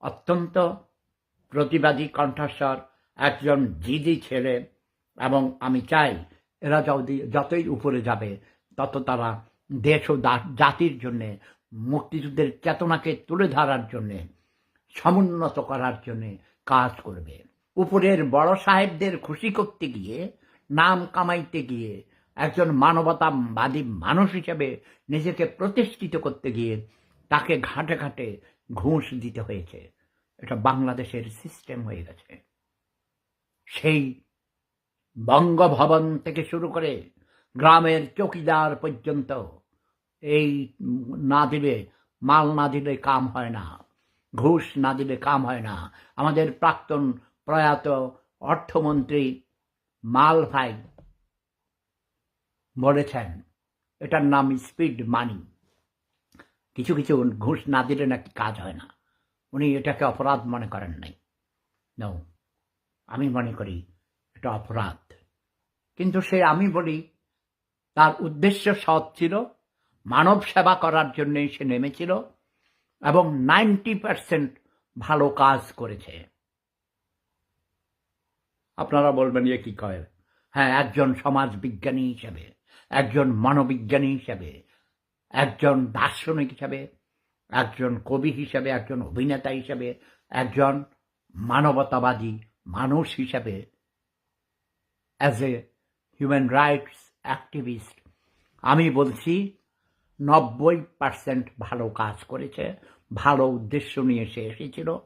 অত্যন্ত প্রতিবাদী কণ্ঠস্বর, একজন জিদি ছেলে, এবং আমি চাই এরা যদি যতই উপরে যাবে, তত তারা দেশ ও জাতির জন্যে, মুক্তিযুদ্ধের চেতনাকে তুলে ধরার জন্যে, সমুন্নত করার জন্যে কাজ করবে। উপরের বড় সাহেবদের খুশি করতে গিয়ে, নাম কামাইতে গিয়ে, একজন মানবতাবাদী মানুষ হিসেবে নিজেকে প্রতিষ্ঠিত করতে গিয়ে, তাকে ঘাটে ঘাটে ঘুষ দিতে হয়েছে। এটা বাংলাদেশের সিস্টেম হয়ে গেছে। সেই বঙ্গভবন থেকে শুরু করে গ্রামের চকিদার পর্যন্ত এই না দিলে, মাল না দিলে কাম হয় না, ঘুষ না দিলে কাম হয় না। আমাদের প্রাক্তন প্রয়াত অর্থমন্ত্রী মাল ভাই বলেছেন, এটার নাম স্পিড মানি কিছু কিছু ঘুষ না দিলে নাকি কাজ হয় না। উনি এটাকে অপরাধ মনে করেন নাই। No, আমি মনে করি এটা অপরাধ। কিন্তু সে আমি বলি তার উদ্দেশ্য সৎ ছিল মানব সেবা করার জন্যই সে নেমেছিল এবং নাইনটি পার্সেন্ট ভালো কাজ করেছে। আপনারা বলবেন এ কি কয়? হ্যাঁ একজন সমাজ বিজ্ঞানী হিসেবে একজন মনোবিজ্ঞানী হিসেবে। একজন দার্শনিক হিসাবে, একজন কবি হিসাবে, একজন অভিনেতা হিসাবে, একজন মানবতাবাদী মানুষ হিসাবে as a human rights activist আমি বলছি নব্বই পার্সেন্ট ভালো কাজ করেছে, ভালো উদ্দেশ্য নিয়ে সে এসেছিল।